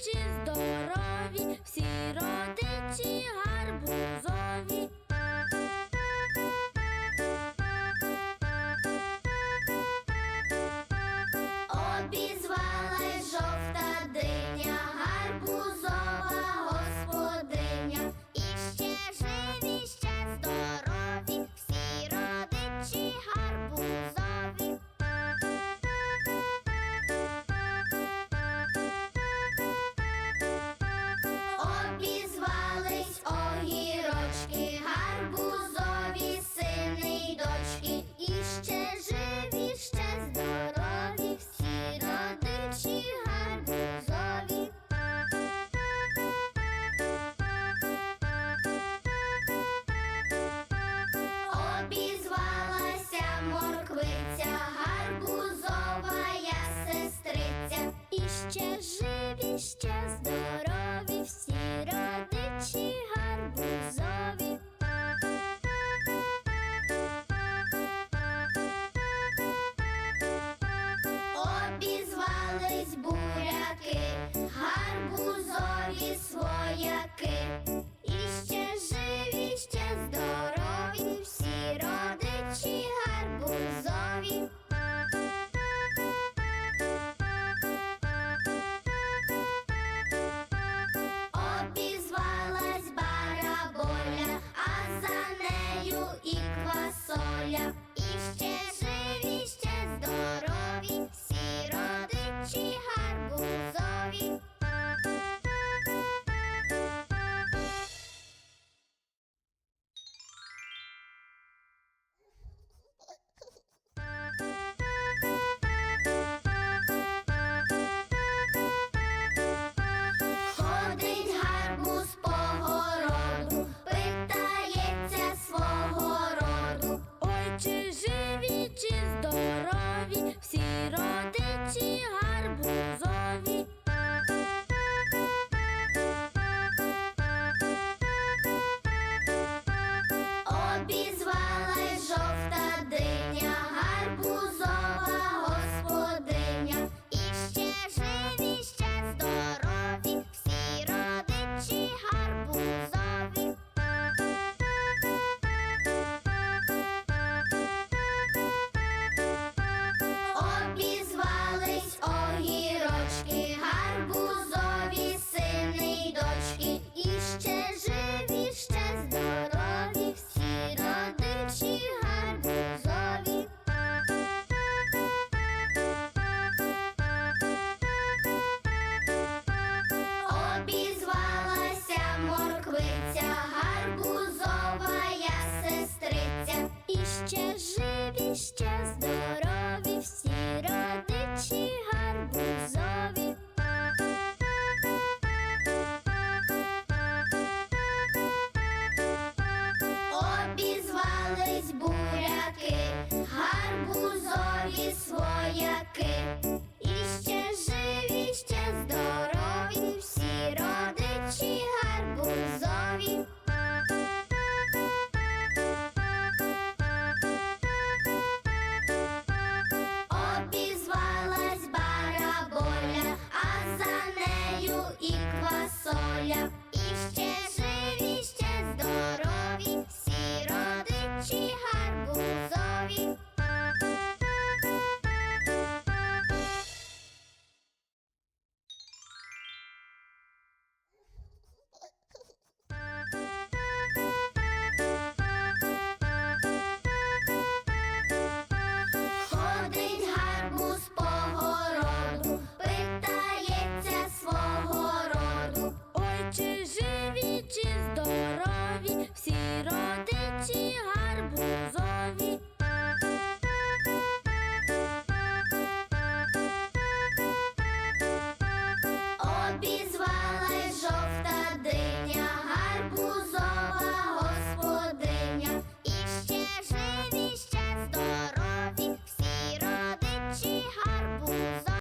Чи здорові, всі родичі гарбузові. Обізвалась жовта. Bye. Just.